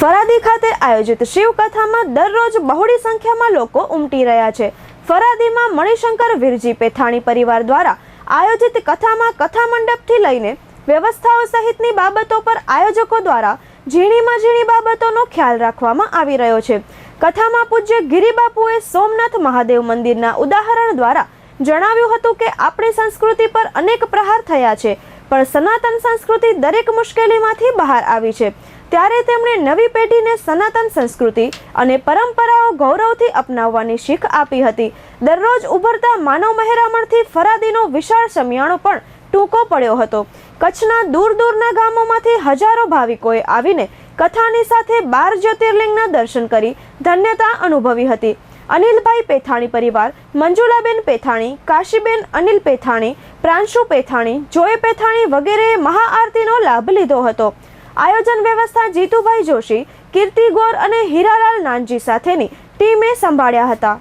ફરાદી ખાતે આયોજિત શિવકથામાં દરરોજ બહોળી સંખ્યામાં લોકો ઉમટી રહ્યા છે. ફરાદીમાં મણિશંકર વીરજી પેથાણી પરિવાર દ્વારા આયોજિત કથામાં કથા મંડપથી લઈને વ્યવસ્થાઓ સહિતની બાબતો પર આયોજકો દ્વારા ઝીણીમાં ઝીણી બાબતોનો ખ્યાલ રાખવામાં આવી રહ્યો છે. કથામાં પૂજ્ય ગિરિબાપુએ સોમનાથ મહાદેવ મંદિરના ઉદાહરણ દ્વારા જણાવ્યું હતું કે, આપણી સંસ્કૃતિ પર અનેક પ્રહાર થયા છે, પણ સનાતન સંસ્કૃતિ દરેક મુશ્કેલીમાંથી બહાર આવી છે. ત્યારે તેમણે નવી પેઢીને સનાતન સંસ્કૃતિ અને પરંપરાઓ ગૌરવથી અપનાવવાની શીખ આપી હતી. દરરોજ ઉભરતા માનવ મહેરામણથી ફરાદીનો વિશાળ સમિયાણો પણ ટૂંકો પડ્યો હતો. કચ્છના દૂર દૂરના ગામોમાંથી હજારો ભાવિકોએ આવીને કથાની સાથે બાર જ્યોતિર્લિંગના દર્શન કરી ધન્યતા અનુભવી હતી. અનિલભાઈ પેથાણી પરિવાર, મંજુલાબેન પેથાણી, કાશીબેન અનિલ પેથાણી, પ્રાંશુ પેથાણી, જોય પેથાણી વગેરેએ મહાઆરતીનો લાભ લીધો હતો. આયોજન વ્યવસ્થા જીતુભાઈ જોશી કીર્તિ ગોર અને હીરાલાલ નાનજી સાથેની ટીમે સંભાળ્યા હતા.